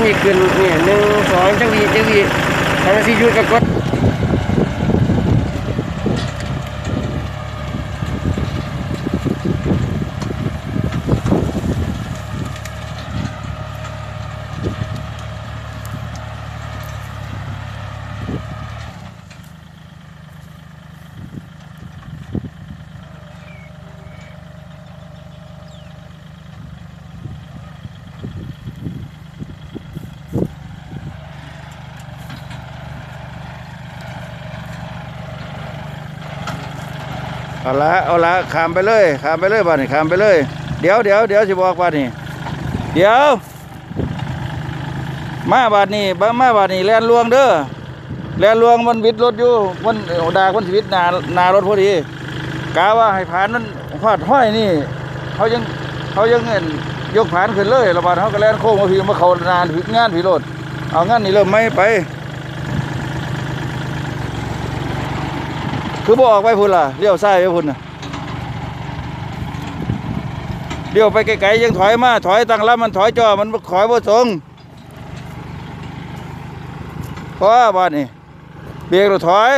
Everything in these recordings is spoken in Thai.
มันจะขึ้นนี่หนึ่งสองจังหวีจังหวีทางซียูดก็กด เอาละเอาละขามไปเลยขามไปเลยบ้านนี่ขามไปเลย เดี๋ยวเดี๋ยวเดี๋ยวสิบอกบ้านนี่เดี๋ยว มาบ้าดนี้บ้ามาบาดนี้แลนลวงเด้อแลนลวงมันวิดรถอยู่มันดากมันสิวิดหนาหนารถพอดีกาว่าให้ผ่านมันหอดห้อยนี่เขายังเขายังเงินยกผ่านขึ้นเลยระบาดเขาก็แลนโค้งมาพีมาเขานานผิดงานผิดรถเอางั้นนี่เริ่มไม่ไป คือบ่ออกไปพุ่นล่ะเลี้ยวซ้ายไปพุ่นน่ะเลี้ยวไปไกลๆยังถอยมาถอยตั้งลำมันถอยจอมันขอยบ่ตรงเพราะว่าบ้านนี่เบรกเราถอย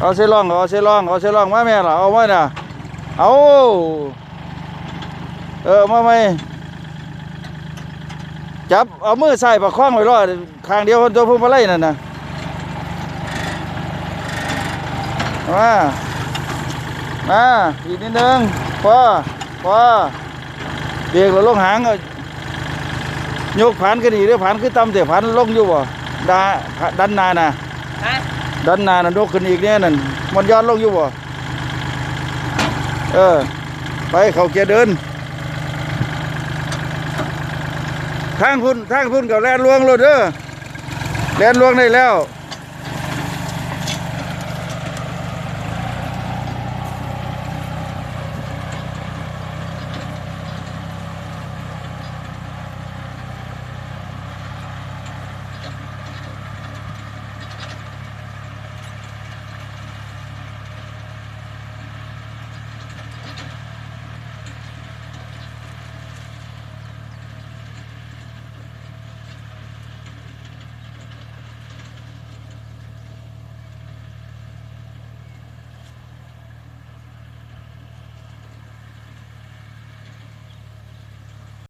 เอาเสล่องเอาเสล่องเอาเสล่องมาแม่ล่ะเอาไว้น่ะเอา เออมาไหมจับเอามือใส่ประคองไว้รอดข้างเดียวคนตัวพุ่งมาไล่นั่นนะมามาอีกนิดนึงพอพอเบียกเราลงหางเอายกผ่านกันอีกเดี๋ยวผ่านขึ้นต่ำเดี๋ยวผ่านลงอยู่บ่ดาดันหนาน่ะฮะดันหนาน่ะยกขึ้นอีกเนี่ยนั่นมันย้อนลงอยู่บ่เออไปเขาเกียร์เดิน ทางพุ่นทางพุ่นกับแลนลวงรถเด้อแลนลวงได้แล้ว